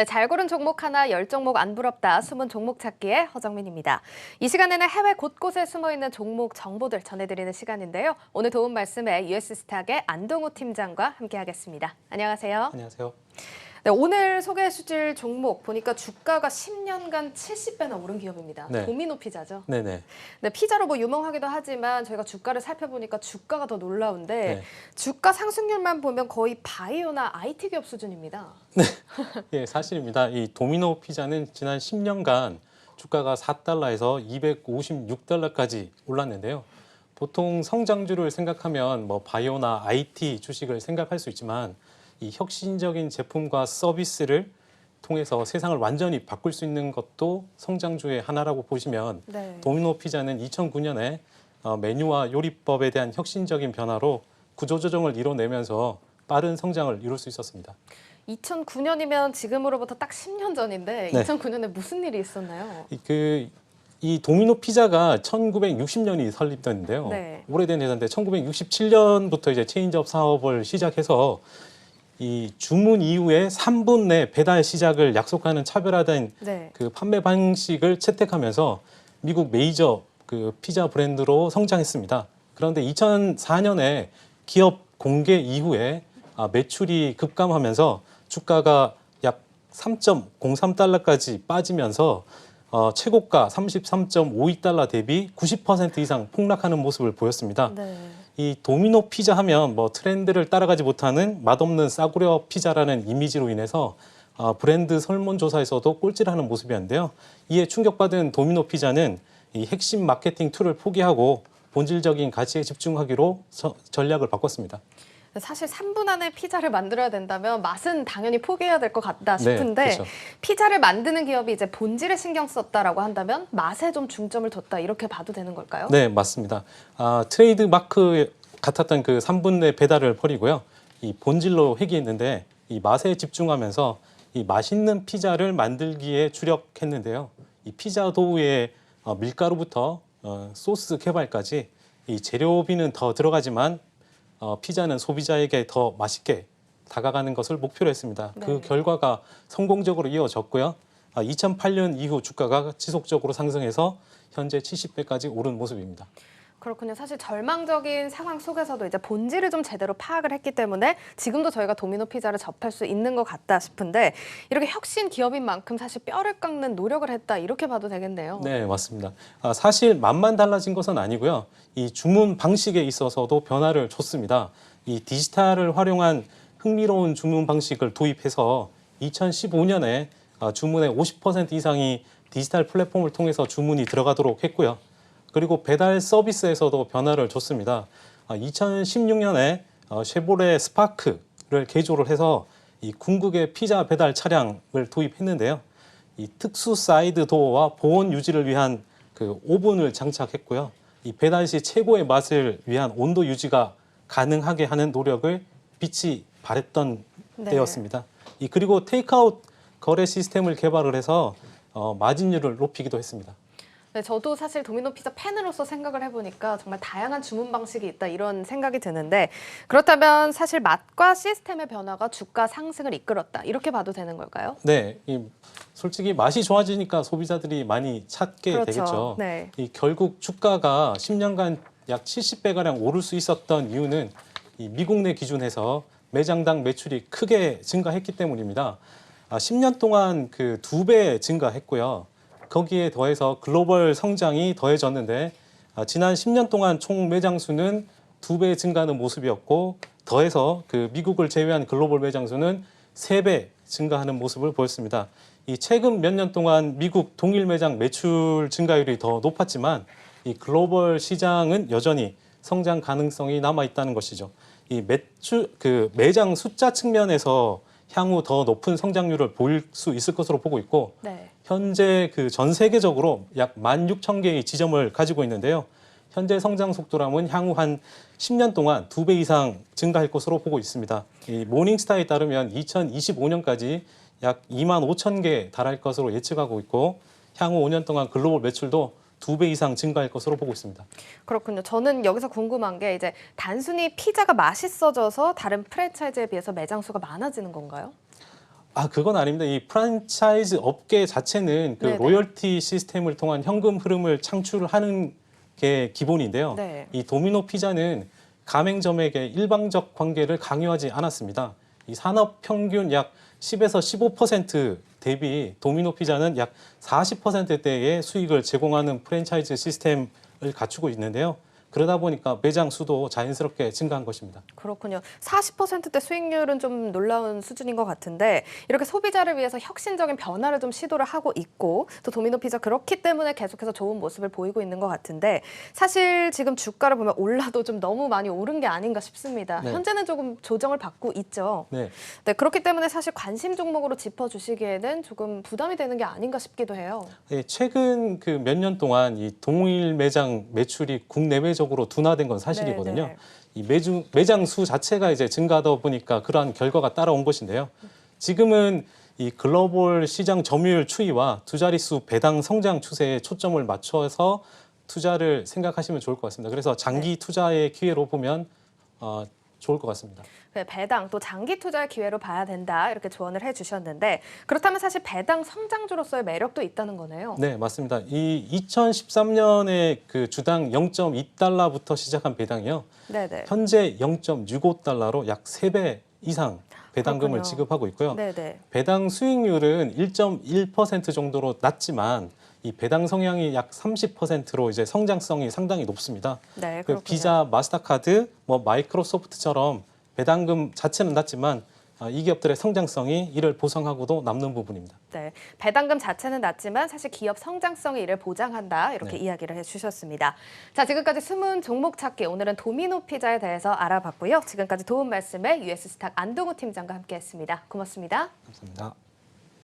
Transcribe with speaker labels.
Speaker 1: 네, 잘 고른 종목 하나, 열 종목 안 부럽다. 숨은 종목 찾기의 허정민입니다. 이 시간에는 해외 곳곳에 숨어 있는 종목 정보들 전해드리는 시간인데요. 오늘 도움 말씀에 US 스탁의 안동우 팀장과 함께하겠습니다. 안녕하세요.
Speaker 2: 안녕하세요.
Speaker 1: 네, 오늘 소개해 주실 종목 보니까 주가가 10년간 70배나 오른 기업입니다.
Speaker 2: 네.
Speaker 1: 도미노 피자죠.
Speaker 2: 네네.
Speaker 1: 네, 피자로 뭐 유명하기도 하지만 저희가 주가를 살펴보니까 주가가 더 놀라운데
Speaker 2: 네.
Speaker 1: 주가 상승률만 보면 거의 바이오나 IT 기업 수준입니다.
Speaker 2: 예, 사실입니다. 이 도미노 피자는 지난 10년간 주가가 4달러에서 256달러까지 올랐는데요. 보통 성장주를 생각하면 뭐 바이오나 IT 주식을 생각할 수 있지만 이 혁신적인 제품과 서비스를 통해서 세상을 완전히 바꿀 수 있는 것도 성장주의 하나라고 보시면
Speaker 1: 네.
Speaker 2: 도미노 피자는 2009년에 어, 메뉴와 요리법에 대한 혁신적인 변화로 구조조정을 이뤄내면서 빠른 성장을 이룰 수 있었습니다.
Speaker 1: 2009년이면 지금으로부터 딱 10년 전인데
Speaker 2: 네.
Speaker 1: 2009년에 무슨 일이 있었나요?
Speaker 2: 이- 그, 이 도미노 피자가 1960년이 설립됐는데요.
Speaker 1: 네.
Speaker 2: 오래된 회사인데 1967년부터 이제 체인지업 사업을 시작해서 이 주문 이후에 3분 내 배달 시작을 약속하는 차별화된
Speaker 1: 네.
Speaker 2: 그 판매 방식을 채택하면서 미국 메이저 그 피자 브랜드로 성장했습니다. 그런데 2004년에 기업 공개 이후에 아, 매출이 급감하면서 주가가 약 3.03달러까지 빠지면서 어, 최고가 33.52달러 대비 90% 이상 폭락하는 모습을 보였습니다.
Speaker 1: 네.
Speaker 2: 이 도미노 피자 하면 뭐 트렌드를 따라가지 못하는 맛없는 싸구려 피자라는 이미지로 인해서 어, 브랜드 설문조사에서도 꼴찌를 하는 모습이었는데요. 이에 충격받은 도미노 피자는 이 핵심 마케팅 툴을 포기하고 본질적인 가치에 집중하기로 서- 전략을 바꿨습니다.
Speaker 1: 사실 3분 안에 피자를 만들어야 된다면 맛은 당연히 포기해야 될 것 같다
Speaker 2: 네,
Speaker 1: 싶은데
Speaker 2: 그렇죠.
Speaker 1: 피자를 만드는 기업이 이제 본질에 신경 썼다라고 한다면 맛에 좀 중점을 뒀다 이렇게 봐도 되는 걸까요?
Speaker 2: 네, 맞습니다. 아, 트레이드 마크 같았던 그 3분 내 배달을 버리고요. 이 본질로 회귀했는데 이 맛에 집중하면서 이 맛있는 피자를 만들기에 주력했는데요. 이 피자 도우의 어, 밀가루부터 어, 소스 개발까지 이 재료비는 더 들어가지만 어, 피자는 소비자에게 더 맛있게 다가가는 것을 목표로 했습니다.
Speaker 1: 네.
Speaker 2: 그 결과가 성공적으로 이어졌고요. 아, 2008년 이후 주가가 지속적으로 상승해서 현재 70배까지 오른 모습입니다.
Speaker 1: 그렇군요. 사실 절망적인 상황 속에서도 이제 본질을 좀 제대로 파악을 했기 때문에 지금도 저희가 도미노 피자를 접할 수 있는 것 같다 싶은데 이렇게 혁신 기업인 만큼 사실 뼈를 깎는 노력을 했다 이렇게 봐도 되겠네요.
Speaker 2: 네, 맞습니다. 아, 사실 맛만 달라진 것은 아니고요. 이 주문 방식에 있어서도 변화를 줬습니다. 이 디지털을 활용한 흥미로운 주문 방식을 도입해서 2015년에 아, 주문의 50% 이상이 디지털 플랫폼을 통해서 주문이 들어가도록 했고요. 그리고 배달 서비스에서도 변화를 줬습니다. 2016년에 어, 쉐보레 스파크를 개조를 해서 이 궁극의 피자 배달 차량을 도입했는데요. 이 특수 사이드 도어와 보온 유지를 위한 그 오븐을 장착했고요. 이 배달 시 최고의 맛을 위한 온도 유지가 가능하게 하는 노력을 빛이 발했던
Speaker 1: 네.
Speaker 2: 때였습니다. 이 그리고 테이크아웃 거래 시스템을 개발을 해서 어, 마진율을 높이기도 했습니다.
Speaker 1: 네, 저도 사실 도미노 피자 팬으로서 생각을 해보니까 정말 다양한 주문 방식이 있다 이런 생각이 드는데 그렇다면 사실 맛과 시스템의 변화가 주가 상승을 이끌었다 이렇게 봐도 되는 걸까요?
Speaker 2: 네, 이 솔직히 맛이 좋아지니까 소비자들이 많이 찾게
Speaker 1: 그렇죠.
Speaker 2: 되겠죠.
Speaker 1: 네.
Speaker 2: 이 결국 주가가 10년간 약 70배 가량 오를 수 있었던 이유는 이 미국 내 기준에서 매장당 매출이 크게 증가했기 때문입니다. 아, 10년 동안 그 두 배 증가했고요. 거기에 더해서 글로벌 성장이 더해졌는데 아, 지난 10년 동안 총 매장 수는 두 배 증가하는 모습이었고 더해서 그 미국을 제외한 글로벌 매장 수는 세 배 증가하는 모습을 보였습니다. 이 최근 몇 년 동안 미국 동일 매장 매출 증가율이 더 높았지만 이 글로벌 시장은 여전히 성장 가능성이 남아 있다는 것이죠. 이 매출 그 매장 숫자 측면에서 향후 더 높은 성장률을 보일 수 있을 것으로 보고 있고
Speaker 1: 네.
Speaker 2: 현재 그 전 세계적으로 약 16,000개의 지점을 가지고 있는데요. 현재 성장 속도라면 향후 한 10년 동안 두 배 이상 증가할 것으로 보고 있습니다. 이 모닝스타에 따르면 2025년까지 약 2만 5천 개 달할 것으로 예측하고 있고 향후 5년 동안 글로벌 매출도 두 배 이상 증가할 것으로 보고 있습니다.
Speaker 1: 그렇군요. 저는 여기서 궁금한 게 이제 단순히 피자가 맛있어져서 다른 프랜차이즈에 비해서 매장 수가 많아지는 건가요?
Speaker 2: 아 그건 아닙니다. 이 프랜차이즈 업계 자체는 그
Speaker 1: 네네.
Speaker 2: 로열티 시스템을 통한 현금 흐름을 창출하는 게 기본인데요.
Speaker 1: 네.
Speaker 2: 이 도미노 피자는 가맹점에게 일방적 관계를 강요하지 않았습니다. 이 산업 평균 약 10에서 15% 대비 도미노 피자는 약 40%대의 수익을 제공하는 프랜차이즈 시스템을 갖추고 있는데요. 그러다 보니까 매장 수도 자연스럽게 증가한 것입니다.
Speaker 1: 그렇군요. 40%대 수익률은 좀 놀라운 수준인 것 같은데 이렇게 소비자를 위해서 혁신적인 변화를 좀 시도를 하고 있고 또 도미노 피자 그렇기 때문에 계속해서 좋은 모습을 보이고 있는 것 같은데 사실 지금 주가를 보면 올라도 좀 너무 많이 오른 게 아닌가 싶습니다.
Speaker 2: 네.
Speaker 1: 현재는 조금 조정을 받고 있죠.
Speaker 2: 네.
Speaker 1: 네, 그렇기 때문에 사실 관심 종목으로 짚어주시기에는 조금 부담이 되는 게 아닌가 싶기도 해요.
Speaker 2: 예, 최근 그 몇 년 동안 이 동일 매장 매출이 국내 외적으로 둔화된 건 사실이거든요.
Speaker 1: 네, 네.
Speaker 2: 이 매주, 매장 수 자체가 이제 증가하다 보니까 그러한 결과가 따라온 것인데요. 지금은 이 글로벌 시장 점유율 추이와 두 자릿수 배당 성장 추세에 초점을 맞춰서 투자를 생각하시면 좋을 것 같습니다. 그래서 장기 투자의 기회로 보면 어, 좋을 것 같습니다.
Speaker 1: 네, 배당 또 장기 투자의 기회로 봐야 된다 이렇게 조언을 해주셨는데 그렇다면 사실 배당 성장주로서의 매력도 있다는 거네요.
Speaker 2: 네, 맞습니다. 이 2013년에 그 주당 0.2달러부터 시작한 배당이요.
Speaker 1: 네, 네.
Speaker 2: 현재 0.65달러로 약 3배 이상 배당금을
Speaker 1: 그렇군요.
Speaker 2: 지급하고 있고요.
Speaker 1: 네, 네.
Speaker 2: 배당 수익률은 1.1% 정도로 낮지만 이 배당 성향이 약 30%로 이제 성장성이 상당히 높습니다.
Speaker 1: 네,
Speaker 2: 그
Speaker 1: 그렇군요.
Speaker 2: 비자, 마스터카드, 뭐 마이크로소프트처럼 배당금 자체는 낮지만 아, 이 기업들의 성장성이 이를 보상하고도 남는 부분입니다.
Speaker 1: 네, 배당금 자체는 낮지만 사실 기업 성장성이 이를 보장한다 이렇게
Speaker 2: 네.
Speaker 1: 이야기를 해주셨습니다. 자, 지금까지 숨은 종목 찾기 오늘은 도미노 피자에 대해서 알아봤고요. 지금까지 도움 말씀에 US 스탁 안동우 팀장과 함께했습니다. 고맙습니다.
Speaker 2: 감사합니다.